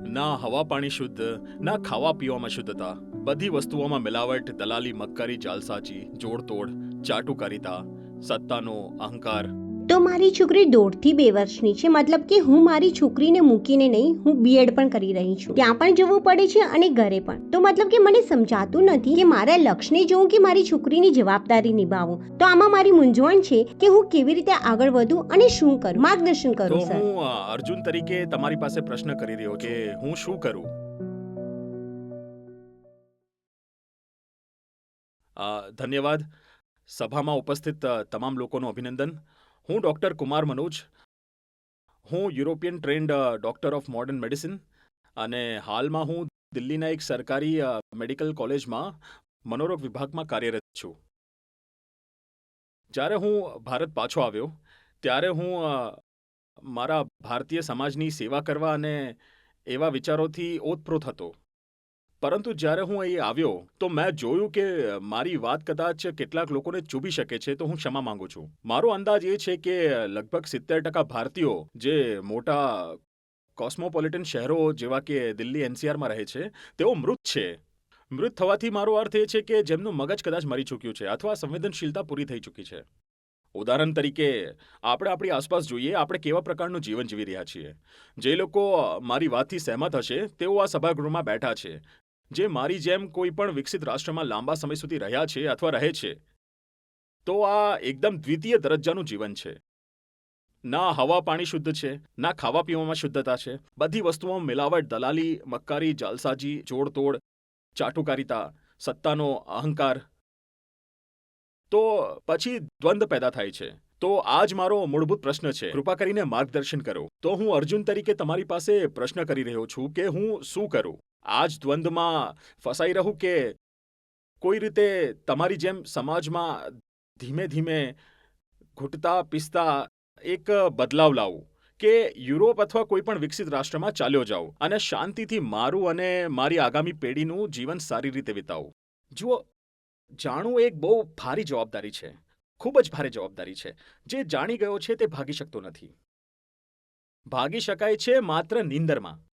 ના હવા પાણી શુદ્ધ, ના ખાવા પીવામાં શુદ્ધતા. બધી વસ્તુઓમાં મિલાવટ, દલાલી, મક્કારી, જાલસાજી, જોડતોડ, ચાટુકારિતા, સત્તાનો અહંકાર તો મારી છોકરી દોઢથી બે વર્ષની છે. મતલબ કે હું મારી છોકરીને મૂકીને નહીં હું બીએડ પણ કરી રહી છું. ત્યાં પણ જવું પડે છે અને ઘરે પણ. તો મતલબ કે મને સમજાતું નથી કે મારા લક્ષ્યને જોઉં કે મારી છોકરીની જવાબદારી નિભાવું. તો આમાં મારી મૂંઝવણ છે કે હું કેવી રીતે આગળ વધું અને શું કરું? માર્ગદર્શન કરું સર. હું અર્જુન તરીકે તમારી પાસે પ્રશ્ન કરી રહ્યો કે હું શું કરું? ધન્યવાદ. સભામાં ઉપસ્થિત તમામ લોકોનું અભિનંદન. હું ડૉક્ટર કુમાર મનોજ. હું European trained doctor of modern medicine અને હાલમાં હું દિલ્હીના એક સરકારી મેડિકલ કોલેજમાં મનોરોગ વિભાગમાં કાર્યરત છું. જ્યારે હું ભારત પાછો આવ્યો, ત્યારે હું મારા ભારતીય સમાજની સેવા કરવા અને એવા વિચારોથી ઓતપ્રોત હતો. પરંતુ જ્યારે હું અહીં આવ્યો, તો મેં જોયું કે મારી વાત કદાચ કેટલાક લોકોને ચૂભી શકે છે, તો હું ક્ષમા માંગુ છું. મારો અંદાજ એ છે કે લગભગ સિત્તેર ટકા ભારતીયો જે મોટા કોસ્મોપોલિટન શહેરો જેવા કે દિલ્હી એનસીઆરમાં રહે છે, તેઓ મૃત છે. મૃત થવાથી મારો અર્થ એ છે કે જેમનું મગજ કદાચ મરી ચૂક્યું છે અથવા સંવેદનશીલતા પૂરી થઈ ચૂકી છે. ઉદાહરણ તરીકે, આપણે આપણી આસપાસ જોઈએ, આપણે કેવા પ્રકારનું જીવન જીવી રહ્યા છીએ. જે લોકો મારી વાતથી સહેમત હશે, તેઓ આ સભાગૃહમાં બેઠા છે. જે મારી જેમ કોઈ પણ વિકસિત રાષ્ટ્રમાં લાંબા સમય સુધી રહ્યા છે અથવા રહે છે, તો આ એકદમ દ્વિતીય દરજ્જાનું જીવન છે. ના હવા પાણી શુદ્ધ છે, ના ખાવા પીવામાં શુદ્ધતા છે. બધી વસ્તુઓમાં મિલાવટ, દલાલી, મક્કારી, જાલસાજી, જોડતોડ, ચાટુકારિતા, સત્તાનો અહંકાર. તો પછી દ્વંદ પેદા થાય છે. તો આજ મારો મૂળભૂત પ્રશ્ન છે. કૃપા કરીને માર્ગદર્શન કરો. તો હું અર્જુન તરીકે તમારી પાસે પ્રશ્ન કરી રહ્યો છું કે હું શું કરું? આજ દ્વંદમાં ફસાઈ રહું કે કોઈ રીતે તમારી જેમ સમાજમાં ધીમે ધીમે ઘૂંટતા પીસતા એક બદલાવ લાવું કે યુરોપ અથવા કોઈ પણ વિકસિત રાષ્ટ્રમાં ચાલ્યો જાઉં અને શાંતિથી મારું અને મારી આગામી પેઢીનું જીવન સારી રીતે વિતાવું. જુઓ, જાણવું એક બહુ ભારી જવાબદારી છે, ખૂબ જ ભારે જવાબદારી છે. જે જાણી ગયો છે તે ભાગી શકતો નથી. ભાગી શકાય છે માત્ર નીંદરમાં.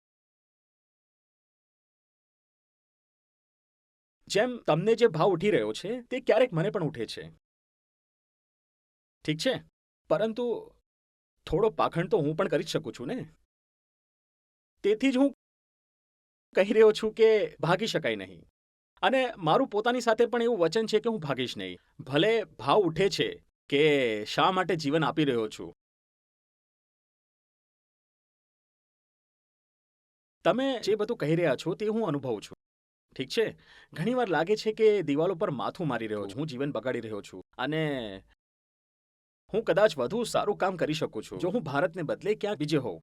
જેમ તમને જે ભાવ ઉઠી રહ્યો છે, તે ક્યારેક મને પણ ઉઠે છે. ઠીક છે? પરંતુ થોડો પાખંડ તો હું પણ કરી જ શકું છું ને? તેથી જ હું કહી રહ્યો છું કે ભાગી શકાય નહીં. અને મારું પોતાની સાથે પણ એવું વચન છે કે હું ભાગીશ નહીં. ભલે ભાવ ઉઠે છે કે શા માટે જીવન આપી રહ્યો છું. તમે જે બધું કહી રહ્યા છો તે હું અનુભવું છું. ઠીક છે? ઘણીવાર લાગે છે કે દિવાલો પર માથું મારી રહ્યો છું હું જીવન બગાડી રહ્યો છું અને હું કદાચ વધુ સારું કામ કરી શકું છું. જો હું ભારતને બદલે ક્યાંક બીજે હોઉં.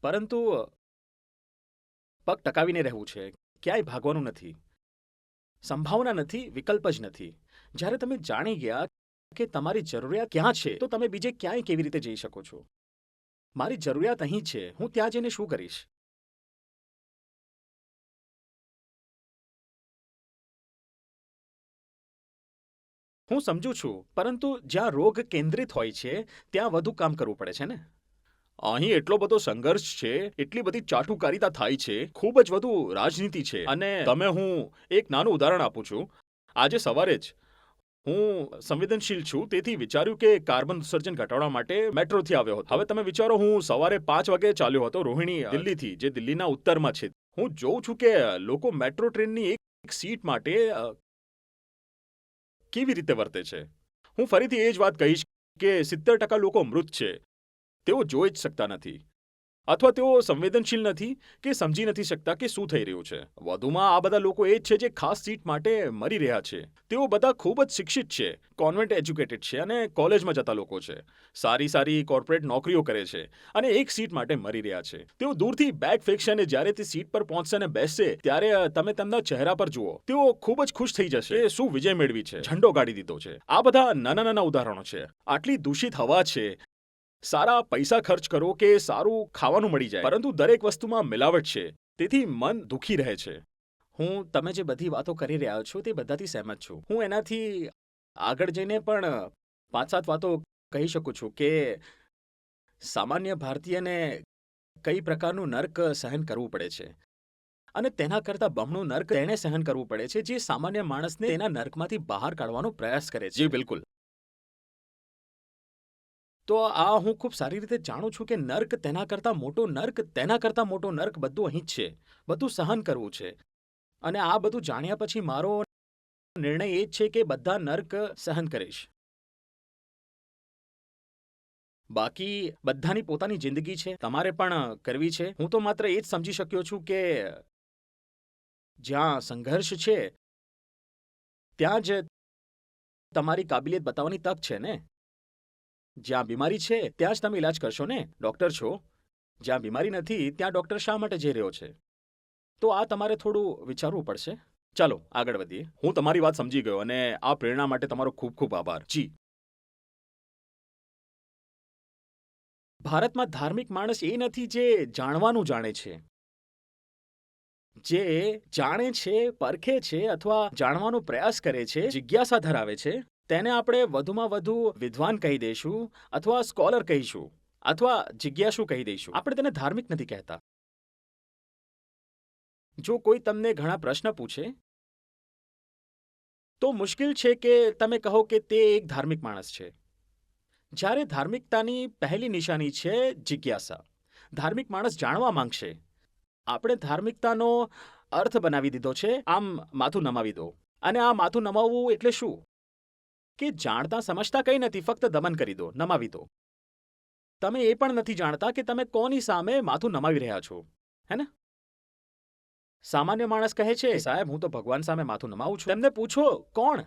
પરંતુ પગ ટકાવીને રહેવું છે. ક્યાંય ભાગવાનું નથી. સંભાવના નથી, વિકલ્પ જ નથી. જ્યારે તમે જાણી ગયા કે તમારી જરૂરિયાત ક્યાં છે, તો તમે બીજે ક્યાંય કેવી રીતે જઈ શકો છો? મારી જરૂરિયાત અહીં છે. હું ત્યાં જઈને શું કરીશ? હું સમજુ છું, પરંતુ જ્યાં રોગ કેન્દ્રિત હોય છે, ત્યાં વધુ કામ કરવું પડે છે ને? અહીં એટલો બધો સંઘર્ષ છે, એટલી બધી ચાટુકારિતા થાય છે, ખૂબ જ વધુ રાજનીતિ છે. અને તમે હું એક નાનું ઉદાહરણ આપું છું. આજે સવારે જ હું સંવેદનશીલ છું, તેથી વિચાર્યું કે કાર્બન ઉત્સર્જન ઘટાડવા માટે મેટ્રોથી આવ્યો હતો. હવે તમે વિચારો, હું સવારે પાંચ વાગે ચાલ્યો હતો રોહિણી દિલ્હીથી, જે દિલ્હીના ઉત્તરમાં છે. હું જોઉં છું કે લોકો મેટ્રો ટ્રેનની એક સીટ માટે કેવી રીતે વર્તે છે? હું ફરીથી એ જ વાત કહીશ કે સિત્તેર ટકા લોકો મૃત છે. તેઓ જોઈ જ શકતા નથી. અથવા તેઓ સંવેદનશીલ નથી કે સમજી નથી શકતા કે શું થઈ રહ્યું છે. વધુમાં આ બધા લોકો એ જ છે જે ખાસ સીટ માટે મરી રહ્યા છે. તેઓ બધા ખૂબ જ શિક્ષિત છે, કોન્વેન્ટ એજ્યુકેટેડ છે અને કોલેજમાં જતા લોકો છે. સારી સારી કોર્પોરેટ નોકરીઓ કરે છે અને એક સીટ માટે મરી રહ્યા છે. તેઓ દૂરથી બેગ ફેંકશે અને જ્યારે તે સીટ પર પહોંચશે અને બેસશે, ત્યારે તમે તેમના ચહેરા પર જુઓ. તેઓ ખૂબ જ ખુશ થઈ જશે શું વિજય મેળવી છે. ઝંડો ગાડી દીધો છે. આ બધા નાના નાના ઉદાહરણો છે. આટલી દૂષિત હવા છે. સારા પૈસા ખર્ચ કરો કે સારું ખાવાનું મળી જાય. પરંતુ દરેક વસ્તુમાં મિલાવટ છે. તેથી મન દુખી રહે છે. હું તમે જે બધી વાતો કરી રહ્યા છો તે બધાથી સહેમત છું. હું એનાથી આગળ જઈને પણ પાંચ સાત વાતો કહી શકું છું કે સામાન્ય ભારતીયને કઈ પ્રકારનું નર્ક સહન કરવું પડે છે. અને તેના કરતાં બમણું નર્ક તેણે સહન કરવું પડે છે જે સામાન્ય માણસને તેના નર્કમાંથી બહાર કાઢવાનો પ્રયાસ કરે છે. બિલકુલ. તો આ હું ખૂબ સારી રીતે જાણું છું કે નર્ક તેના કરતાં મોટો નર્ક, તેના કરતાં મોટો નર્ક બધું અહીં જ છે. બધું સહન કરવું છે. અને આ બધું જાણ્યા પછી મારો નિર્ણય એ જ છે કે બધા નર્ક સહન કરીશ બાકી બધાની પોતાની જિંદગી છે. તમારે પણ કરવી છે. હું તો માત્ર એ જ સમજી શક્યો છું કે જ્યાં સંઘર્ષ છે, ત્યાં જ તમારી કાબિલિયત બતાવવાની તક છે ને? જ્યાં બીમારી છે, ત્યાં જ તમે ઇલાજ કરશો ને? ડૉક્ટર છો? જ્યાં બીમારી નથી, ત્યાં ડૉક્ટર શા માટે જઈ રહ્યો છે? તો આ તમારે થોડું વિચારવું પડશે. ચાલો, આગળ વધીએ. હું તમારી વાત સમજી ગયો અને આ પ્રેરણા માટે તમારો ખૂબ ખૂબ આભાર. જી. ભારતમાં ધાર્મિક માણસ એ નથી જે જાણવાનું જાણે છે. જે જાણે છે, પરખે છે અથવા જાણવાનો પ્રયાસ કરે છે, જિજ્ઞાસા ધરાવે છે. તેને આપણે વધુમાં વધુ વિદ્વાન કહી દઈશું અથવા સ્કોલર કહીશું અથવા જિજ્ઞાસુ કહી દઈશું. આપણે તેને ધાર્મિક નથી કહેતા. જો કોઈ તમને ઘણા પ્રશ્ન પૂછે, તો મુશ્કેલ છે કે તમે કહો કે તે એક ધાર્મિક માણસ છે. જ્યારે ધાર્મિકતાની પહેલી નિશાની છે જિજ્ઞાસા. ધાર્મિક માણસ જાણવા માંગશે. આપણે ધાર્મિકતાનો અર્થ બનાવી દીધો છે, આમ માથું નમાવી દો. અને આ માથું નમાવવું એટલે શું? કે જાણતા સમજતા કંઈ નથી ફક્ત દમન કરી દો નમાવી દો. તમે એ પણ નથી જાણતા કે તમે કોની સામે માથું નમાવી રહ્યા છો હે ને? સામાન્ય માણસ કહે છે સાહેબ હું તો ભગવાન સામે માથું નમાવું છું. તેમને પૂછો કોણ?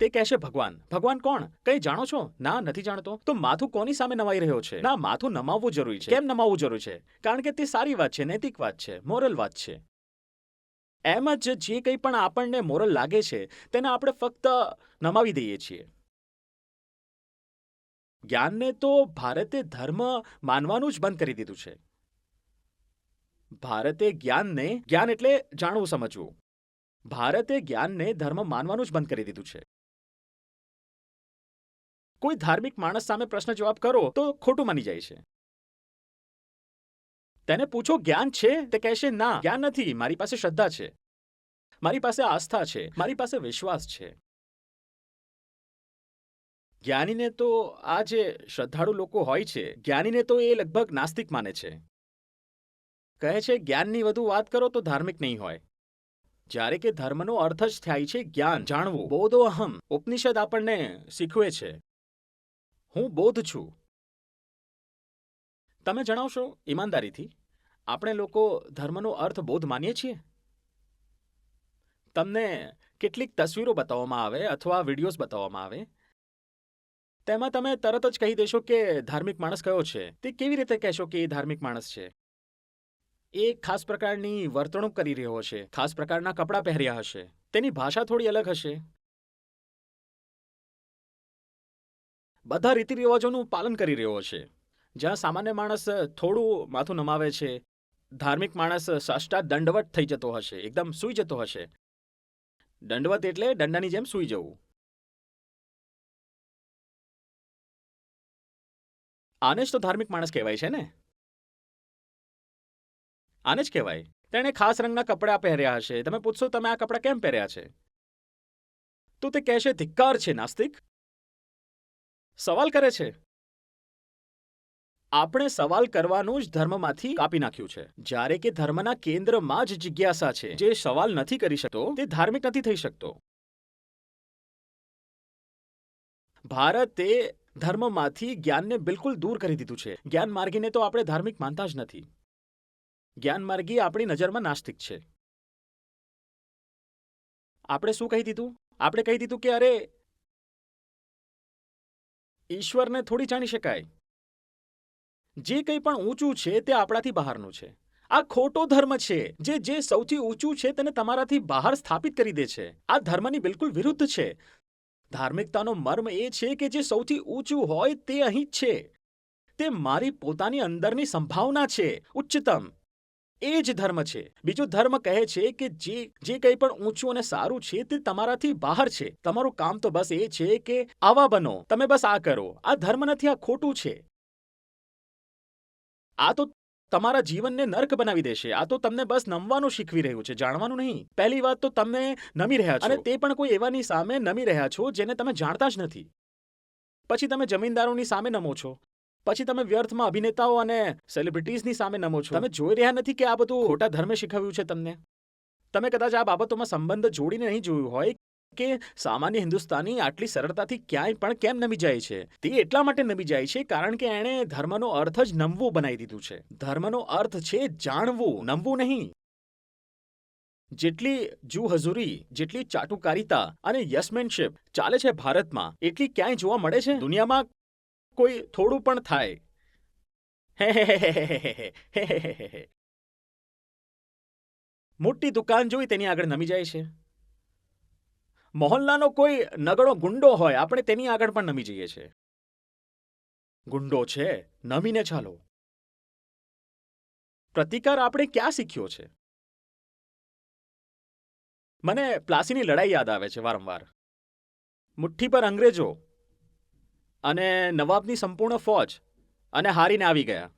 તે કહેશે ભગવાન. ભગવાન કોણ? કઈ જાણો છો? ના નથી જાણતો. તો માથું કોની સામે નમાઈ રહ્યો છે? ના માથું નમાવવું જરૂરી છે. કેમ નમાવવું જરૂરી છે? કારણ કે તે સારી વાત છે નૈતિક વાત છે મોરલ વાત છે. એમ જ જે કંઈ પણ આપણને મોરલ લાગે છે, તેને આપણે ફક્ત નમાવી દઈએ છીએ. જ્ઞાનને તો ભારતે ધર્મ માનવાનું જ બંધ કરી દીધું છે. ભારતે જ્ઞાનને, જ્ઞાન એટલે જાણવું, સમજવું. ભારતે જ્ઞાનને ધર્મ માનવાનું જ બંધ કરી દીધું છે. કોઈ ધાર્મિક માણસ સામે પ્રશ્ન જવાબ કરો તો ખોટું માની જાય છે. તેને પૂછો, જ્ઞાન છે? તે કહેશે, ના, જ્ઞાન નથી. મારી પાસે શ્રદ્ધા છે. મારી પાસે આસ્થા છે. મારી પાસે વિશ્વાસ છે. જ્ઞાનીને તો આ જે શ્રદ્ધાળુ લોકો હોય છે, જ્ઞાનીને તો એ લગભગ નાસ્તિક માને છે. કહે છે, જ્ઞાનની વધુ વાત કરો તો ધાર્મિક નહીં હોય. જ્યારે કે ધર્મનો અર્થ જ થાય છે, જ્ઞાન જાણવું. બોધો અહમ. ઉપનિષદ આપણને શીખવે છે. હું બોધ છું. તમે જણાવશો ઈમાનદારીથી? આપણે લોકો ધર્મનો અર્થ બોધ માનીએ છીએ? તમને કેટલીક તસવીરો બતાવવામાં આવે અથવા વિડીયોઝ બતાવવામાં આવે? તેમાં તમે તરત જ કહી દેશો કે ધાર્મિક માણસ કયો છે. તે કેવી રીતે કહેશો કે એ ધાર્મિક માણસ છે? એ ખાસ પ્રકારની વર્તણૂક કરી રહ્યો હશે. ખાસ પ્રકારના કપડાં પહેર્યા હશે. તેની ભાષા થોડી અલગ હશે. બધા રીતિ રિવાજોનું પાલન કરી રહ્યો હશે. જ્યાં સામાન્ય માણસ થોડું માથું નમાવે છે. ધાર્મિક માણસ સાષ્ટા દંડવત થઈ જતો હશે, એકદમ સૂઈ જતો હશે. દંડવત એટલે દંડાની જેમ સૂઈ જવું. આને જ તો ધાર્મિક માણસ કહેવાય છે ને? આને જ કહેવાય. તેણે ખાસ રંગના કપડાં પહેર્યા હશે. તમે પૂછશો, તમે આ કપડાં કેમ પહેર્યા છે? તો તે કહેશે ધિક્કાર છે, નાસ્તિક. સવાલ કરે છે. આપણે સવાલ કરવાનું જ ધર્મમાંથી કાપી નાખ્યું છે. જ્યારે કે ધર્મના કેન્દ્રમાં જ જિજ્ઞાસા છે. જે સવાલ નથી કરી શકતો, તે ધાર્મિક નથી થઈ શકતો. ભારતે ધર્મમાંથી જ્ઞાનને બિલકુલ દૂર કરી દીધું છે. જ્ઞાન માર્ગીને તો આપણે ધાર્મિક માનતા જ નથી. જ્ઞાન માર્ગી આપણી નજરમાં નાસ્તિક છે. આપણે શું કહી દીધું? આપણે કહી દીધું કે અરે, ઈશ્વરને થોડી જાણી શકાય. જે કંઈ પણ ઊંચું છે તે આપણાથી બહારનું છે. આ ખોટો ધર્મ છે જે જે સૌથી ઊંચું છે તેને તમારાથી બહાર સ્થાપિત કરી દે છે. આ ધર્મની બિલકુલ વિરુદ્ધ છે. ધાર્મિકતાનો મર્મ એ છે કે જે સૌથી ઊંચું હોય તે અહીં જ છે. તે મારી પોતાની અંદરની સંભાવના છે. ઉચ્ચતમ. એ જ ધર્મ છે. બીજો ધર્મ કહે છે કે જે જે કંઈ પણ ઊંચું અને સારું છે તે તમારાથી બહાર છે. તમારું કામ તો બસ એ છે કે આવા બનો. તમે બસ આ કરો. આ ધર્મ નથી, આ ખોટું છે. આ તો તમારા જીવનને નર્ક બનાવી દેશે. આ તો તમને બસ નમવાનું શીખવી રહ્યું છે. જાણવાનું નહીં. પહેલી વાત તો તમે નમી રહ્યા છો. અને તે પણ કોઈ એવાની સામે નમી રહ્યા છો જેને તમે જાણતા જ નથી. પછી તમે જમીનદારોની સામે નમો છો. પછી તમે વ્યર્થમાં અભિનેતાઓ અને સેલિબ્રિટીઝની સામે નમો છો. તમે જોઈ રહ્યા નથી કે આ બધું ખોટા ધર્મે શીખવ્યું છે તમને. તમે કદાચ આ બાબતોમાં સંબંધ જોડીને નહીં જોયું હોય કે સામાન્ય હિન્દુસ્તાની આટલી સરળતાથી ક્યાંય પણ કેમ નમી જાય છે તે એટલા માટે નમી જાય છે કારણ કે એણે ધર્મનો અર્થ જ નમવું બનાવી દીધું છે ધર્મનો અર્થ છે જાણવું નમવું નહીં જેટલી જુહજુરી જેટલી ચાટુકારિતા અને યસમેનશિપ ચાલે છે ભારતમાં એટલી ક્યાંય જોવા મળે છે દુનિયામાં કોઈ થોડું પણ થાય મોટી દુકાન જોઈ તેની આગળ નમી જાય છે મોહલ્લાનો કોઈ નગડો ગુંડો હોય, આપણે તેની આગળ પણ નમી જઈએ છીએ. ગુંડો છે, નમીને ચાલો. પ્રતિકાર આપણે ક્યાં શીખ્યો છે? મને પ્લાસીની લડાઈ યાદ આવે છે વારંવાર. મુઠ્ઠી પર અંગ્રેજો અને નવાબની સંપૂર્ણ ફોજ અને હારીને આવી ગયા.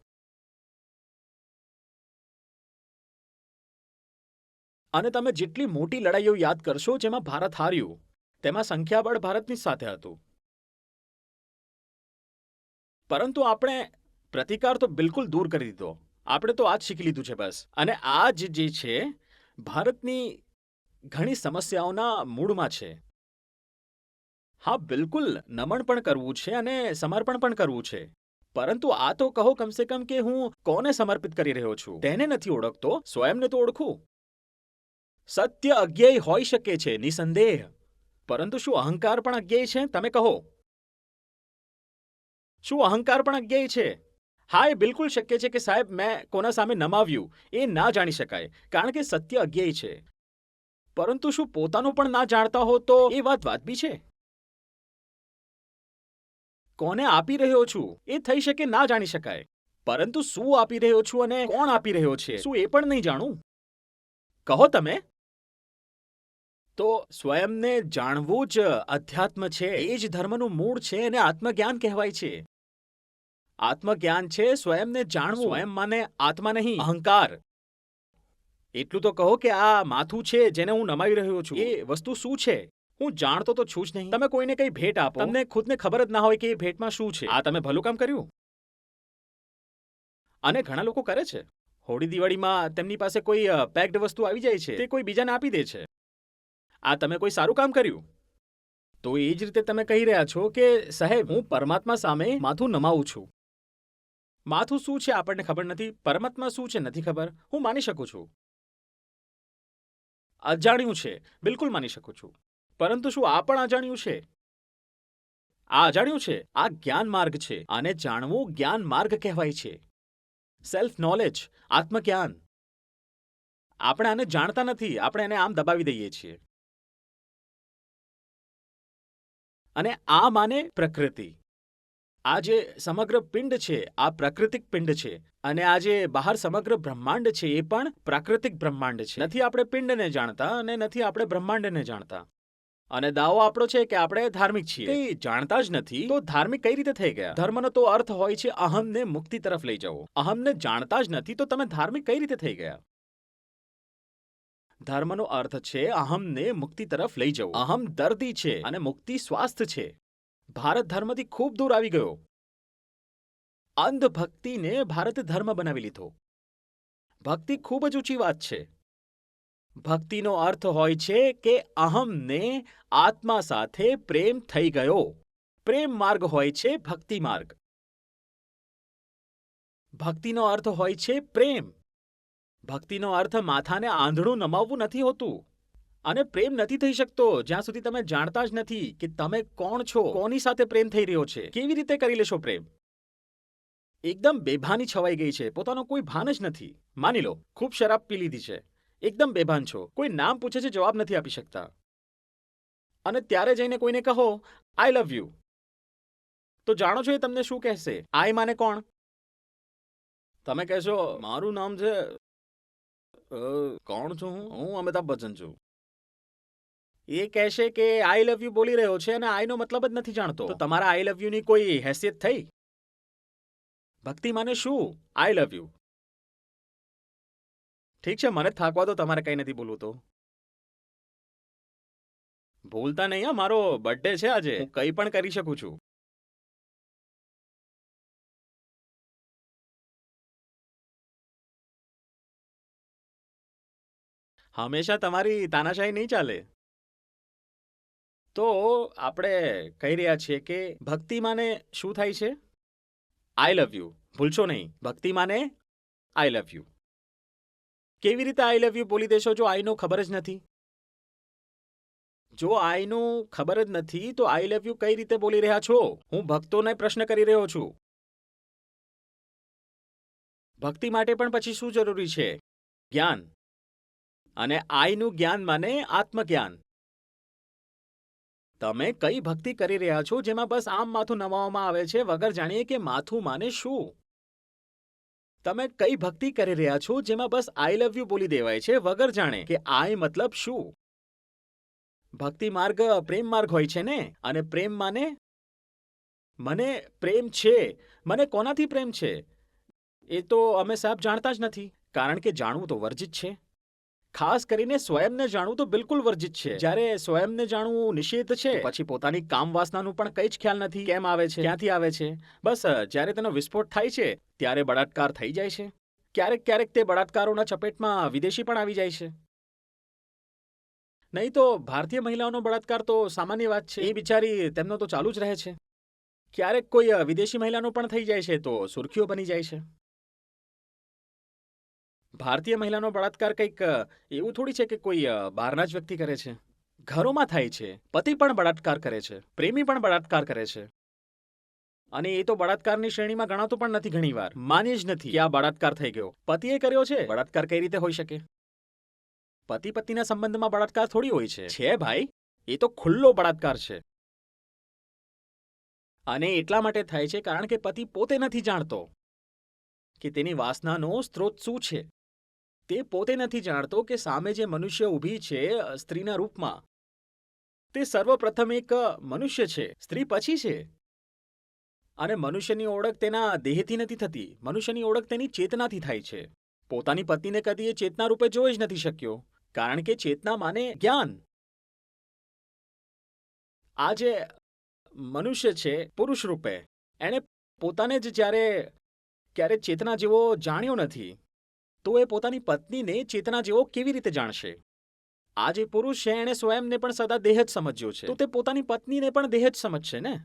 અને તમે જેટલી મોટી લડાઈઓ યાદ કરશો જેમાં ભારત હાર્યું, તેમાં સંખ્યાબળ ભારતની સાથે હતું. પરંતુ આપણે પ્રતિકાર તો બિલકુલ દૂર કરી દીધો. આપણે તો આ જ શીખી લીધું છે બસ. અને આ જ જે છે, ભારતની ઘણી સમસ્યાઓના મૂળમાં છે. હા, બિલકુલ નમણ પણ કરવું છે અને સમર્પણ પણ કરવું છે. પરંતુ આ તો કહો કમસે કમ કે હું કોને સમર્પિત કરી રહ્યો છું? તેને નથી ઓળખતો, સ્વયંને તો ઓળખું. સત્ય અજ્ઞેય હોઈ શકે છે, નિસંદેહ. પરંતુ શું અહંકાર પણ અજ્ઞેય છે? તમે કહો. શું અહંકાર પણ અજ્ઞેય છે? હા, એ બિલકુલ શક્ય છે કે સાહેબ, મેં કોના સામે નમાવ્યું, એ ના જાણી શકાય, કારણ કે સત્ય અજ્ઞેય છે. પરંતુ શું પોતાનું પણ ના જાણતા હો તો એ વાત વાતબી છે? કોને આપી રહ્યો છું? એ થઈ શકે ના જાણી શકાય. પરંતુ શું આપી રહ્યો છું અને કોણ આપી રહ્યો છે? શું એ પણ નહીં જાણું? કહો તમે. તો સ્વયંને જાણવું જ અધ્યાત્મ છે. એ જ ધર્મનું મૂળ છે અને આત્મજ્ઞાન કહેવાય છે. આત્મજ્ઞાન છે સ્વયંને જાણવું. સ્વયં. માને આત્મા નહીં અહંકાર. એટલું તો કહો કે આ માથું છે જેને હું નમાવી રહ્યો છું. એ વસ્તુ શું છે? હું જાણતો તો છું જ નહીં. તમે કોઈને કઈ ભેટ આપો. તમને ખુદને ખબર જ ના હોય કે એ ભેટમાં શું છે. આ તમે ભલું કામ કર્યું? અને ઘણા લોકો કરે છે. હોળી દિવાળીમાં તેમની પાસે કોઈ પેક્ડ વસ્તુ આવી જાય છે. તે કોઈ બીજાને આપી દે છે. આ તમે કોઈ સારું કામ કર્યું? તો એ જ રીતે તમે કહી રહ્યા છો કે, સાહેબ, હું પરમાત્મા સામે માથું નમાવું છું. માથું શું છે આપણને ખબર નથી, પરમાત્મા શું છે નથી ખબર, હું માની શકું છું. અજાણ્યું છે, બિલકુલ માની શકું છું. પરંતુ શું આ પણ અજાણ્યું છે? આ અજાણ્યું છે, આ જ્ઞાન માર્ગ છે, આને જાણવું જ્ઞાન માર્ગ કહેવાય છે. સેલ્ફ નોલેજ આત્મજ્ઞાન. આપણે આને જાણતા નથી, આપણે એને આમ દબાવી દઈએ છીએ. અને આ માને પ્રકૃતિ. આ જે સમગ્ર પિંડ છે, આ પ્રાકૃતિક પિંડ છે, અને આ જે બહાર સમગ્ર બ્રહ્માંડ છે, એ પણ પ્રાકૃતિક બ્રહ્માંડ છે. નથી આપણે પિંડને જાણતા અને નથી આપણે બ્રહ્માંડને જાણતા. અને દાવો આપણો છે કે આપણે ધાર્મિક છીએ. તે જાણતા જ નથી. તો ધાર્મિક કઈ રીતે થઈ ગયા? ધર્મનો તો અર્થ હોય છે અહમને મુક્તિ તરફ લઈ જવો. અહમને જાણતા જ નથી, તો તમે ધાર્મિક કઈ રીતે થઈ ગયા? ધર્મનો અર્થ છે, અહમને મુક્તિ તરફ લઈ જવું. અહમ દર્દી છે અને મુક્તિ સ્વાસ્થ્ય છે. ભારત ધર્મથી ખૂબ દૂર આવી ગયો. અંધભક્તિને ભારત ધર્મ બનાવી લીધો. ભક્તિ ખૂબ જ ઊંચી વાત છે. ભક્તિનો અર્થ હોય છે કે અહમને આત્મા સાથે પ્રેમ થઈ ગયો. પ્રેમ માર્ગ હોય છે, ભક્તિ માર્ગ. ભક્તિનો અર્થ હોય છે પ્રેમ. ભક્તિનો અર્થ માથાને આંધળું નમાવવું નથી હોતું. અને પ્રેમ નથી થઈ શકતો, જ્યાં સુધી તમે જાણતા જ નથી કે તમે કોણ છો, કોની સાથે પ્રેમ થઈ રહ્યો છે. કેવી રીતે કરી લેશો પ્રેમ? એકદમ બેભાની છવાઈ ગઈ છે, પોતાનો કોઈ ભાન જ નથી. માની લો, ખૂબ શરાબ પી લીધી છે. એકદમ બેભાન છો, કોઈ નામ પૂછે છે, જવાબ નથી આપી શકતા. અને ત્યારે જઈને કોઈને કહો આઈ લવ યુ તો જાણો છો એ તમને શું કહેશે? આઈ માને કોણ? તમે કહેશો, મારું નામ છે કોણ છું હું? હું અમિતાભ બચ્ચન છું. એ કહેશે કે આઈ લવ યુ બોલી રહ્યો છે અને આઈનો મતલબ જ નથી જાણતો. તો તમારા આઈ લવ યુ ની કોઈ હેસિયત થઈ? ભક્તિ માને શું? આઈ લવ યુ ઠીક છે મને થાકવા દો તમારે કંઈ નથી બોલવું તો. ભૂલતા નહીં હા મારો બર્થડે છે આજે. હું કંઈ પણ કરી શકું છું. હંમેશા તમારી તાનાશાહી નહીં ચાલે? તો આપણે કહી રહ્યા છીએ કે ભક્તિ માને શું થાય છે? આઈ લવ યુ ભૂલશો નહીં. ભક્તિ માને આઈ લવ યુ કેવી રીતે આઈ લવ યુ બોલી દેશો જો આઈનો ખબર જ નથી? જો આઈનું ખબર જ નથી, તો આઈ લવ યુ કઈ રીતે બોલી રહ્યા છો? હું ભક્તોને પ્રશ્ન કરી રહ્યો છું. ભક્તિ માટે પણ પછી શું જરૂરી છે? જ્ઞાન. અને આઈનું જ્ઞાન માને આત્મજ્ઞાન. તમે કઈ ભક્તિ કરી રહ્યા છો જેમાં બસ આમ માથું નમાવવામાં આવે છે વગર જાણીએ કે માથું માને શું? તમે કઈ ભક્તિ કરી રહ્યા છો જેમાં બસ આઈ લવ યુ બોલી દેવાય છે વગર જાણે કે આઈ મતલબ શું? ભક્તિ માર્ગ પ્રેમ માર્ગ હોય છે ને? અને પ્રેમ માને? મને પ્રેમ છે. મને કોનાથી પ્રેમ છે? એ તો અમે સાહેબ જાણતા જ નથી. કારણ કે જાણવું તો વર્જિત છે. ખાસ કરીને સ્વયંને જાણવું તો બિલકુલ વર્જિત છે. જ્યારે સ્વયંને જાણવું નિષેધ છે પછી પોતાની કામ વાસનાનું પણ કંઈ જ ખ્યાલ નથી. કેમ આવે છે? ક્યાંથી આવે છે? બસ જ્યારે તેનો વિસ્ફોટ થાય છે ત્યારે બળાત્કાર થઈ જાય છે. ક્યારેક ક્યારેક તે બળાત્કારોના ચપેટમાં વિદેશી પણ આવી જાય છે. નહીં તો ભારતીય મહિલાઓનો બળાત્કાર તો સામાન્ય વાત છે. એ બિચારી તેમનો તો ચાલુ જ રહે છે. ક્યારેક કોઈ વિદેશી મહિલાનો પણ થઈ જાય છે તો સુરખીઓ બની જાય છે. ભારતીય મહિલાનો બળાત્કાર કંઈક એવું થોડી છે કે કોઈ બહારના જ વ્યક્તિ કરે છે? ઘરોમાં થાય છે. પતિ પણ બળાત્કાર કરે છે. પ્રેમી પણ બળાત્કાર કરે છે. અને એ તો બળાત્કારની શ્રેણીમાં ગણાતો પણ નથી ઘણીવાર. માની જ નથી કે આ બળાત્કાર થઈ ગયો. પતિએ કર્યો છે. બળાત્કાર કઈ રીતે હોઈ શકે? પતિ પત્નીના સંબંધમાં બળાત્કાર થોડી હોય છે. છે, ભાઈ. એ તો ખુલ્લો બળાત્કાર છે. અને એટલા માટે થાય છે કારણ કે પતિ પોતે નથી જાણતો કે તેની વાસનાનો સ્ત્રોત શું છે. તે પોતે નથી જાણતો કે સામે જે મનુષ્ય ઊભી છે સ્ત્રીના રૂપમાં. તે સર્વપ્રથમ એક મનુષ્ય છે. સ્ત્રી પછી છે. અને મનુષ્યની ઓળખ તેના દેહથી નથી થતી. મનુષ્યની ઓળખ તેની ચેતનાથી થાય છે. પોતાની પત્નીને કદી એ ચેતના રૂપે જોઈ જ નથી શક્યો. કારણ કે ચેતના માને જ્ઞાન. આ જે મનુષ્ય છે, પુરુષ રૂપે એણે પોતાને જ જ્યારે ક્યારે ચેતના જેવો જાણ્યો નથી. તો એ પોતાની પત્નીને ચેતના જેવો કેવી રીતે જાણશે? આ જે પુરુષ છે એણે સ્વયંને પણ સદા દેહ જ સમજ્યો છે. તો તે પોતાની પત્નીને પણ દેહ જ સમજશે ને?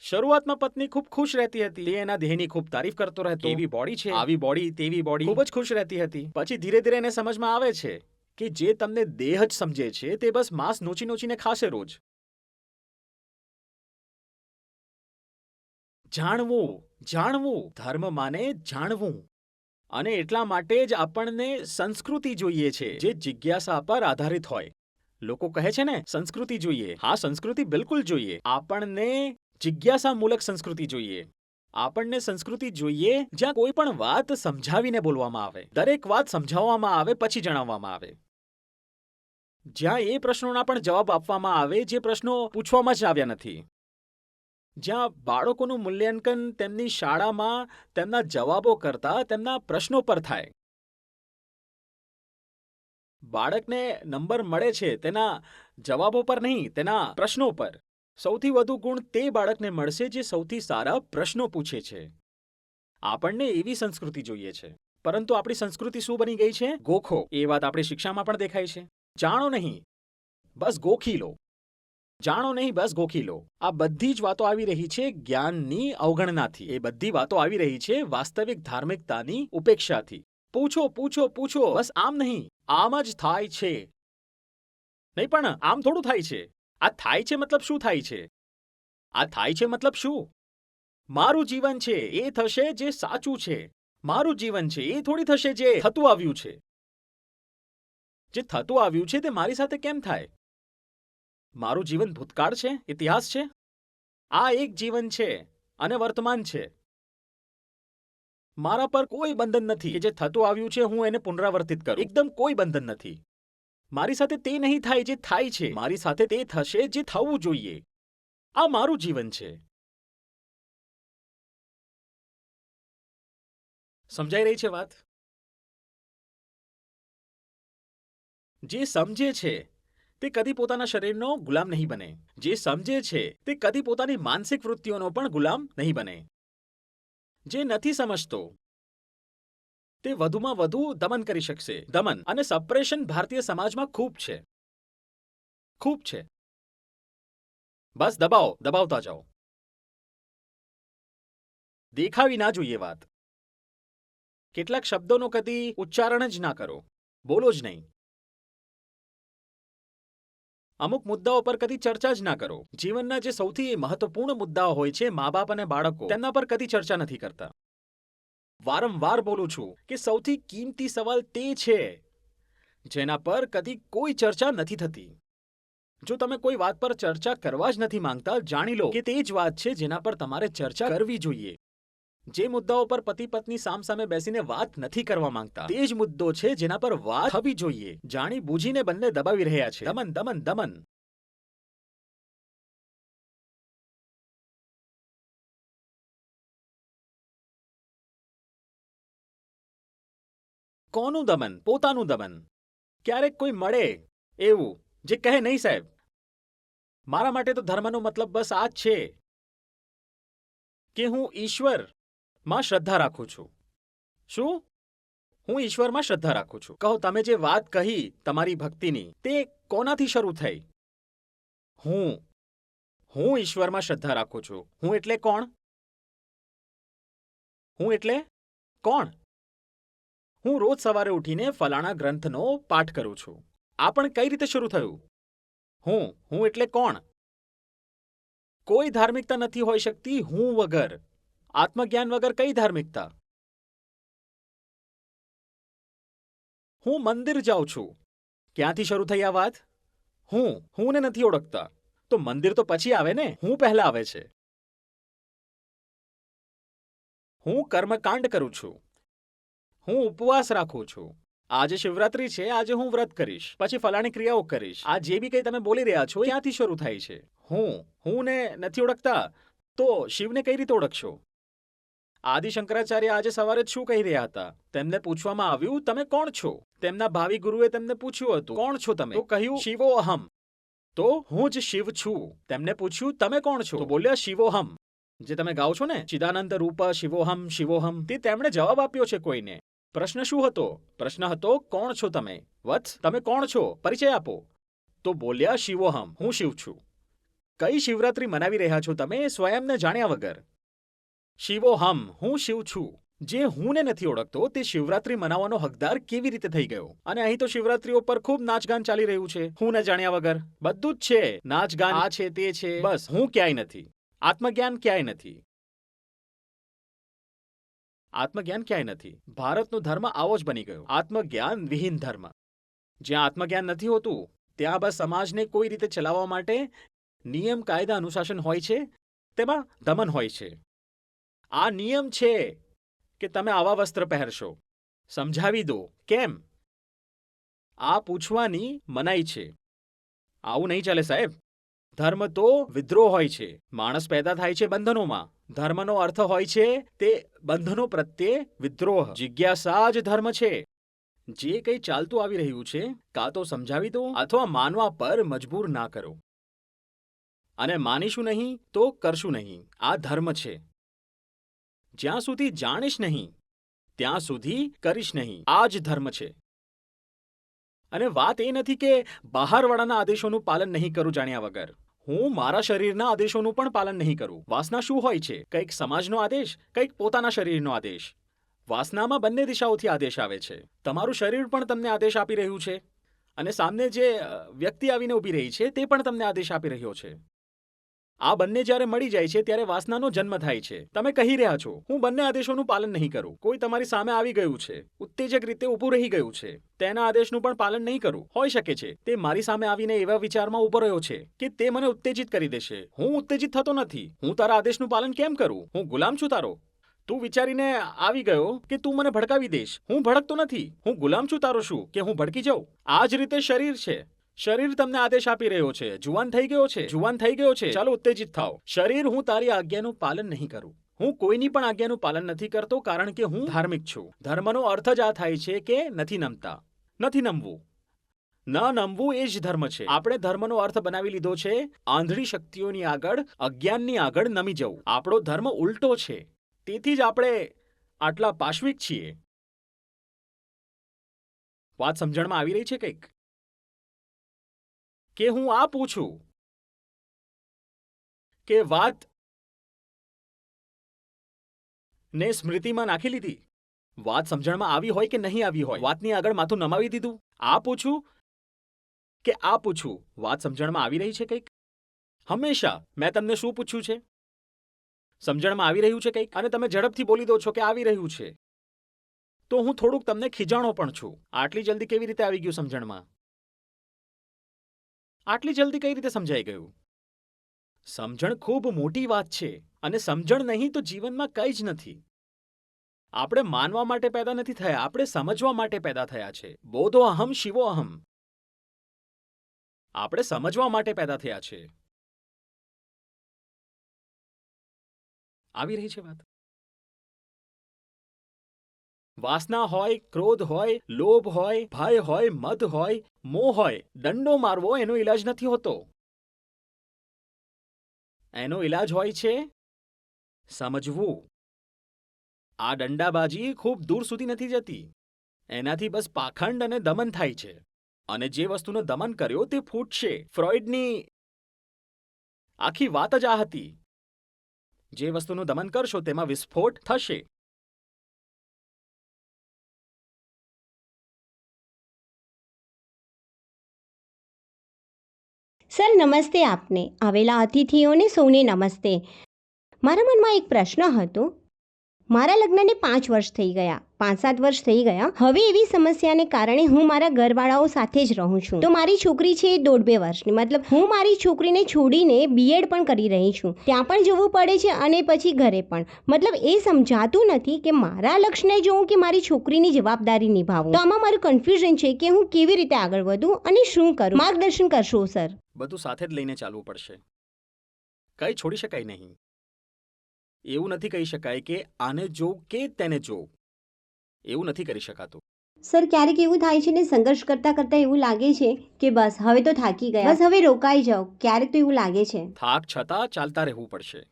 શરૂઆતમાં પત્ની ખૂબ ખુશ રહેતી હતી. તે એના દેહની ખૂબ તારીફ કરતો રહેતો. એવી બોડી છે? આવી બોડી તેવી બોડી. ખૂબ જ ખુશ રહેતી હતી. પછી ધીરે ધીરે એને સમજમાં આવે છે કે જે તમને દેહ જ સમજે છે તે બસ માંસ નોચી નોચીને ખાશે રોજ. જાણવું જાણવું. ધર્મ માને જાણવું. અને એટલા માટે જ આપણને સંસ્કૃતિ જોઈએ છે, જે જિજ્ઞાસા પર આધારિત હોય. લોકો કહે છે ને, સંસ્કૃતિ જોઈએ. હા, સંસ્કૃતિ બિલકુલ જોઈએ. આપણને જિજ્ઞાસામૂલક સંસ્કૃતિ જોઈએ. આપણને સંસ્કૃતિ જોઈએ જ્યાં કોઈ પણ વાત સમજાવીને બોલવામાં આવે. દરેક વાત સમજાવવામાં આવે, પછી જણાવવામાં આવે. જ્યાં એ પ્રશ્નોના પણ જવાબ આપવામાં આવે, જે પ્રશ્નો પૂછવામાં જ આવ્યા નથી. જ્યાં બાળકોનું મૂલ્યાંકન તેમની શાળામાં તેમના જવાબો કરતા તેમના પ્રશ્નો પર થાય. બાળકને નંબર મળે છે તેના જવાબો પર નહીં, તેના પ્રશ્નો પર. સૌથી વધુ ગુણ તે બાળકને મળશે જે સૌથી સારા પ્રશ્નો પૂછે છે. આપણને એવી સંસ્કૃતિ જોઈએ છે. પરંતુ આપણી સંસ્કૃતિ શું બની ગઈ છે? ગોખો. એ વાત આપણી શિક્ષામાં પણ દેખાય છે. જાણો નહીં. બસ ગોખી લો. જાણો નહીં, બસ ગોખી લો. આ બધી જ વાતો આવી રહી છે જ્ઞાનની અવગણનાથી. એ બધી વાતો આવી રહી છે વાસ્તવિક ધાર્મિકતાની ઉપેક્ષાથી. પૂછો પૂછો પૂછો. બસ આમ નહીં, આમ જ થાય છે. નહીં, પણ આમ થોડું થાય છે. આ થાય છે મતલબ શું થાય છે? આ થાય છે મતલબ શું? મારું જીવન છે, એ થશે જે સાચું છે. મારું જીવન છે, એ થોડી થશે જે થતું આવ્યું છે. જે થતું આવ્યું છે તે મારી સાથે કેમ થાય? મારું જીવન ભૂતકાળ છે? ઇતિહાસ છે? આ એક જીવન છે અને વર્તમાન છે. મારા પર કોઈ બંધન નથી કે જે થતું આવ્યું છે, હું એને પુનરાવર્તિત કરું. એકદમ કોઈ બંધન નથી. મારી સાથે તે નહીં થાય જે થાય છે. મારી સાથે તે થશે જે થવું જોઈએ. આ મારું જીવન છે. સમજાઈ રહી છે વાત? જે સમજે છે તે કદી પોતાના શરીરનો ગુલામ નહીં બને. જે સમજે છે, તે કદી પોતાની માનસિક વૃત્તિઓનો પણ ગુલામ નહીં બને. જે નથી સમજતો, તે વધુમાં વધુ દમન કરી શકશે. દમન અને સપ્રેશન ભારતીય સમાજમાં ખૂબ છે. ખૂબ છે. બસ દબાવો, દબાવતા જાઓ. દેખાવી ના જોઈએ વાત. કેટલાક શબ્દોનો કદી ઉચ્ચારણ જ ના કરો. બોલો જ નહીં. અમુક મુદ્દાઓ પર કદી ચર્ચા જ ના કરો. જીવનના જે સૌથી મહત્વપૂર્ણ મુદ્દાઓ હોય છે મા બાપ અને બાળકો, તેમના પર કદી ચર્ચા નથી કરતા. વારંવાર બોલું છું કે સૌથી કિંમતી સવાલ તે છે જેના પર કદી કોઈ ચર્ચા નથી થતી. જો તમે કોઈ વાત પર ચર્ચા કરવા જ નથી માંગતા, જાણી લો કે તે જ વાત છે જેના પર તમારે ચર્ચા કરવી જોઈએ. જે મુદ્દાઓ પર પતિ પત્ની સામસામે બેસીને વાત નથી કરવા માંગતા. તે જ મુદ્દો છે જેના પર વાત થવી જોઈએ. જાણી બુજીને બંને દબાવી રહ્યા છે. દમન દમન દમન. કોનું દમન? પોતાનું દમન. ક્યારેક કોઈ મળે એવું જે કહે નહીં સાહેબ. મારા માટે તો ધર્મનો મતલબ બસ આ જ છે. કે હું ઈશ્વર માં શ્રદ્ધા રાખું છું. શું? હું ઈશ્વરમાં શ્રદ્ધા રાખું છું. કહો, તમે જે વાત કહી તમારી ભક્તિની, તે કોનાથી શરૂ થઈ? હું. હું ઈશ્વરમાં શ્રદ્ધા રાખું છું. હું એટલે કોણ? હું એટલે કોણ? હું રોજ સવારે ઉઠીને ફલાણા ગ્રંથનો પાઠ કરું છું. આ પણ કઈ રીતે શરૂ થયું? હું. હું એટલે કોણ? કોઈ ધાર્મિકતા નથી હોઈ શકતી હું વગર. આત્મજ્ઞાન વગર કઈ ધાર્મિકતા? હું મંદિર જાઉં છું. ક્યાંથી શરૂ થઈ આ વાત? હું હુંને નથી ઓળખતા. તો મંદિર તો પછી આવે ને? હું પહેલા આવે છે. હું કર્મકાંડ કરું છું. હું ઉપવાસ રાખું છું. આજે શિવરાત્રી છે, આજે હું વ્રત કરીશ. પછી ફલાણી ક્રિયાઓ કરીશ. આ જે બી કંઈ તમે બોલી રહ્યા છો ક્યાંથી શરૂ થાય છે? હું હું ને નથી ઓળખતા? તો શિવને કઈ રીતે ઓળખશો? આદિ શંકરાચાર્ય આજે સવારે શું કહી રહ્યા હતા? તેમને પૂછવામાં આવ્યું, તમે કોણ છો? તેમના ભાવિ ગુરુએ તેમને પૂછ્યું હતું, કોણ છો તમે? તો કહ્યું, શિવો અહમ. તો, હું જ શિવ છું. તેમને પૂછ્યું, તમે કોણ છો? બોલ્યા શિવોહમ જે તમે ગાઓ છો ને, ચિદાનંદ રૂપ શિવોહમ શિવોહમ તે તેમણે જવાબ આપ્યો છે કોઈને. પ્રશ્ન શું હતો? પ્રશ્ન હતો, કોણ છો તમે? વત્સ, તમે કોણ છો? પરિચય આપો. તો બોલ્યા શિવોહમ હું શિવ છું. કઈ શિવરાત્રી મનાવી રહ્યા છો તમે? સ્વયંને જાણ્યા વગર. શિવોહમ હું શિવ છું. જે હું ને નથી ઓળખતો, તે શિવરાત્રી મનાવવાનો હકદાર કેવી રીતે થઈ ગયો? અને અહીં તો શિવરાત્રીઓ પર ખૂબ નાચગાન ચાલી રહ્યું છે. હું ને જાણ્યા વગર. બધું જ છે. નાચગાન આ છે, તે છે. બસ, હું ક્યાંય નથી. આત્મજ્ઞાન ક્યાંય નથી. આત્મજ્ઞાન ક્યાંય નથી. ભારતનો ધર્મ આવો જ બની ગયો. આત્મજ્ઞાન વિહીન ધર્મ. જ્યાં આત્મજ્ઞાન નથી હોતું, ત્યાં બસ સમાજને કોઈ રીતે ચલાવવા માટે નિયમ કાયદા અનુશાસન હોય છે. તેમાં દમન હોય છે. આ નિયમ છે કે તમે આવા વસ્ત્ર પહેરશો. સમજાવી દો. કેમ? આ પૂછવાની મનાઈ છે. આવું નહીં ચાલે સાહેબ. ધર્મ તો વિદ્રોહ હોય છે. માણસ પેદા થાય છે બંધનોમાં. ધર્મનો અર્થ હોય છે તે બંધનો પ્રત્યે વિદ્રોહ. જિજ્ઞાસા જ ધર્મ છે. જે કંઈ ચાલતું આવી રહ્યું છે, કાં તો સમજાવી દો અથવા માનવા પર મજબૂર ના કરો. અને માનીશું નહીં તો કરશું નહીં. આ ધર્મ છે. જ્યાં સુધી જાણીશ નહીં, ત્યાં સુધી કરીશ નહીં. આ જ ધર્મ છે. અને વાત એ નથી કે બહારવાળાના આદેશોનું પાલન નહીં કરું જાણ્યા વગર. હું મારા શરીરના આદેશોનું પણ પાલન નહીં કરું. વાસના શું હોય છે? કંઈક સમાજનો આદેશ, કંઈક પોતાના શરીરનો આદેશ? વાસનામાં બંને દિશાઓથી આદેશ આવે છે. તમારું શરીર પણ તમને આદેશ આપી રહ્યું છે. અને સામને જે વ્યક્તિ આવીને ઊભી રહી છે, તે પણ તમને આદેશ આપી રહ્યો છે. આ બંને જ્યારે મળી જાય છે, ત્યારે વાસનાનો જન્મ થાય છે. તમે કહી રહ્યા છો, હું બંને આદેશોનું પાલન નહીં કરું. કોઈ તમારી સામે આવી ગયું છે, ઉત્તેજક રીતે ઊભું રહી ગયું છે, તેના આદેશનું પણ પાલન નહીં કરું. હોઈ શકે છે, તે મારી સામે આવીને એવા વિચારમાં ઊભો રહ્યો છે કે તે મને ઉત્તેજિત કરી દેશે. હું ઉત્તેજિત થતો નથી. હું તારા આદેશનું પાલન કેમ કરું? હું ગુલામ છું તારો. તું વિચારીને આવી ગયો કે તું મને ભડકાવી દઈશ. હું ભડકતો નથી. હું ગુલામ છું તારો શું? કે હું ભડકી જાઉં? આ જ રીતે શરીર છે. શરીર તમને આદેશ આપી રહ્યો છે. જુવાન થઈ ગયો છે. જુવાન થઈ ગયો છે. ચાલો ઉત્તેજિત થાઓ. શરીર હું તારી આજ્ઞાનું પાલન નહીં કરું. હું કોઈની પણ આજ્ઞાનું પાલન નથી કરતો કારણ કે હું ધાર્મિક છું. ધર્મનો અર્થ જ આ થાય છે કે નથી નમતા. નથી નમવું. ન નમવું એ જ ધર્મ છે. આપણે ધર્મનો અર્થ બનાવી લીધો છે. આંધળી શક્તિઓની આગળ, અજ્ઞાનની આગળ નમી જવું. આપણો ધર્મ ઉલટો છે. તેથી જ આપણે આટલા પાશ્વિક છીએ. વાત સમજણમાં આવી રહી છે કંઈક? કે હું આ પૂછું? કે વાત ને સ્મૃતિમાં નાખી લીધી? વાત સમજણમાં આવી હોય કે નહીં આવી હોય? વાતની આગળ માથું નમાવી દીધું? આ પૂછું? કે આ પૂછું? વાત સમજણમાં આવી રહી છે કંઈક? હંમેશા મેં તમને શું પૂછ્યું છે? સમજણમાં આવી રહ્યું છે કંઈક? અને તમે ઝડપથી બોલી દો છો કે આવી રહ્યું છે. તો હું થોડુંક તમને ખીજાણો પણ છું. આટલી જલ્દી કેવી રીતે આવી ગયું સમજણમાં? આટલી જલ્દી કઈ રીતે સમજાઈ ગયું? સમજણ ખૂબ મોટી વાત છે અને સમજણ નહીં તો જીવનમાં કંઈ જ નથી. આપણે માનવા માટે પેદા નથી થયા, આપણે સમજવા માટે પેદા થયા છે. બોધો અહમ, શિવો અહમ. આપણે સમજવા માટે પેદા થયા છે. આવી રહી છે વાત? વાસના હોય, ક્રોધ હોય, લોભ હોય, ભય હોય, મદ હોય, મોહ હોય, દંડો મારવો એનો ઈલાજ નથી હોતો. એનો ઈલાજ હોય છે સમજવું. આ દંડાબાજી ખૂબ દૂર સુધી નથી જતી. એનાથી બસ પાખંડ અને દમન થાય છે. અને જે વસ્તુનો દમન કર્યો તે ફૂટશે. ફ્રોઇડની આખી વાત જ આ હતી. જે વસ્તુનું દમન કરશો તેમાં વિસ્ફોટ થશે. સર, નમસ્તે આપને. આવેલા અતિથિઓને સૌને નમસ્તે. મારા મનમાં એક પ્રશ્ન હતો. મારા લગ્નને પાંચ વર્ષ થઈ ગયા. પાંચ સાત વર્ષ થઈ ગયા. હવે એવી સમસ્યાને કારણે હું મારા ઘરવાળાઓ સાથે જ રહું છું. તો મારી છોકરી છે એ દોઢ બે વર્ષની. મતલબ હું મારી છોકરીને છોડીને બીએડ પણ કરી રહી છું. ત્યાં પણ જવું પડે છે અને પછી ઘરે પણ. મતલબ એ સમજાતું નથી કે મારા લક્ષ્યને જોઉં કે મારી છોકરીની જવાબદારી નિભાવું. તો આમાં મારું કન્ફ્યુઝન છે કે હું કેવી રીતે આગળ વધું અને શું કરું? માર્ગદર્શન કરશો, સર? બધું સાથે જ લઈને ચાલવું પડશે. કંઈ છોડી શકાય નહીં. એવું નથી કહી શકાય કે આને જોઉં કે તેને જોઉં. એવું નથી કરી શકાતું. સર ક્યારેક એવું થાય છે ને સંઘર્ષ કરતા કરતા એવું લાગે છે કે બસ હવે તો થાકી ગયા. બસ હવે રોકાઈ જાઓ. ક્યારેક તો એવું લાગે છે. થાક છતાં ચાલતા રહેવું પડશે.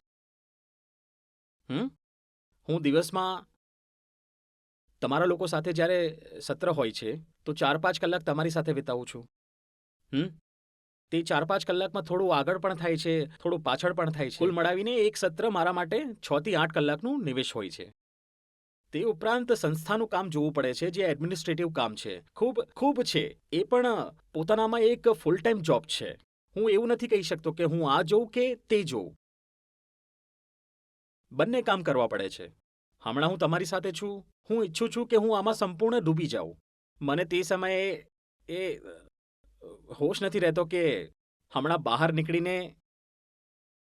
હમ? હું દિવસમાં તમારા લોકો સાથે જ્યારે સત્ર હોય છે તો ચાર પાંચ કલાક તમારી સાથે વિતાવું છું. હમ? તે ચાર પાંચ કલાકમાં થોડું આગળ પણ થાય છે, થોડું પાછળ પણ થાય છે. કુલ મળાવીને એક સત્ર મારા માટે છ થી આઠ કલાકનું નિવેશ હોય છે. તે ઉપરાંત સંસ્થાનું કામ જોવું પડે છે, જે એડમિનિસ્ટ્રેટિવ કામ છે. ખૂબ ખૂબ છે. એ પણ પોતાનામાં એક ફૂલ ટાઈમ જોબ છે. હું એવું નથી કહી શકતો કે હું આ જોઉં કે તે જોઉં. બંને કામ કરવા પડે છે. હમણાં હું તમારી સાથે છું. હું ઈચ્છું છું કે હું આમાં સંપૂર્ણ ડૂબી જાઉં. મને તે સમયે એ હોશ નથી રહેતો કે હમણાં બહાર નીકળીને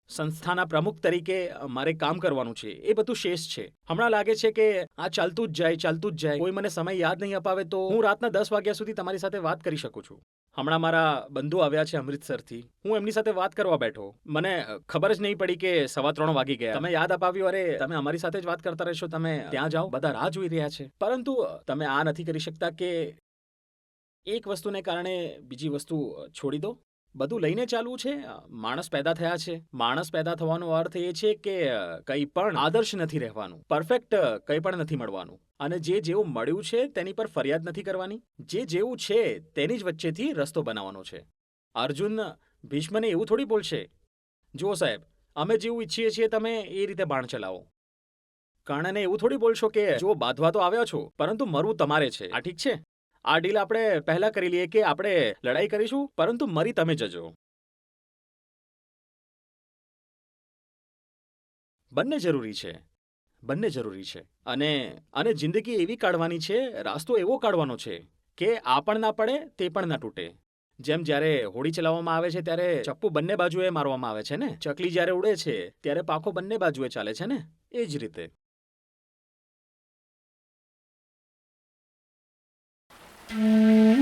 સંસ્થાના પ્રમુખ તરીકે મારે કામ કરવાનું છે. એ બધું શેષ છે. હમણાં લાગે છે કે આ ચાલતું જ જાય, ચાલતું જ જાય. કોઈ મને સમય યાદ નહીં અપાવે તો હું રાતના દસ વાગ્યા સુધી તમારી સાથે વાત કરી શકું છું. હમણાં મારા બંધુ આવ્યા છે અમૃતસરથી. હું એમની સાથે વાત કરવા બેઠો. મને ખબર જ નહીં પડી કે સવા ત્રણ વાગી ગયા. તમે યાદ અપાવ્યું, અરે, તમે અમારી સાથે જ વાત કરતા રહેશો. તમે ત્યાં જાઓ. બધા રાહ જોઈ રહ્યા છે. પરંતુ તમે આ નથી કરી શકતા કે એક વસ્તુને કારણે બીજી વસ્તુ છોડી દો. બધું લઈને ચાલવું છે? માણસ પેદા થયા છે. માણસ પેદા થવાનો અર્થ એ છે કે કંઈ પણ આદર્શ નથી રહેવાનું. પરફેક્ટ કંઈ પણ નથી મળવાનું. અને જે જેવું મળ્યું છે તેની પર ફરિયાદ નથી કરવાની. જે જેવું છે તેની જ વચ્ચેથી રસ્તો બનાવવાનો છે. અર્જુન ભીષ્મને એવું થોડી બોલશે. જુઓ સાહેબ, અમે જેવું ઈચ્છીએ છીએ તમે એ રીતે બાણ ચલાવો. કર્ણને એવું થોડી બોલશો કે જો બાંધવા તો આવ્યા છો, પરંતુ મરવું તમારે છે. આ ઠીક છે? આ ડીલ આપણે પહેલા કરી લઈએ કે આપણે લડાઈ કરીશું, પરંતુ મરી તમે જજો. બંને જરૂરી છે. બંને જરૂરી છે. અને અને જિંદગી એવી કાઢવાની છે, રાસ્તો એવો કાઢવાનો છે, કે આ પણ ના પડે, તે પણ ના તૂટે. જેમ જ્યારે હોડી ચલાવવામાં આવે છે, ત્યારે ચપ્પુ બંને બાજુએ મારવામાં આવે છે ને? ચકલી જ્યારે ઉડે છે, ત્યારે પાખો બંને બાજુએ ચાલે છે ને? એ જ રીતે. Música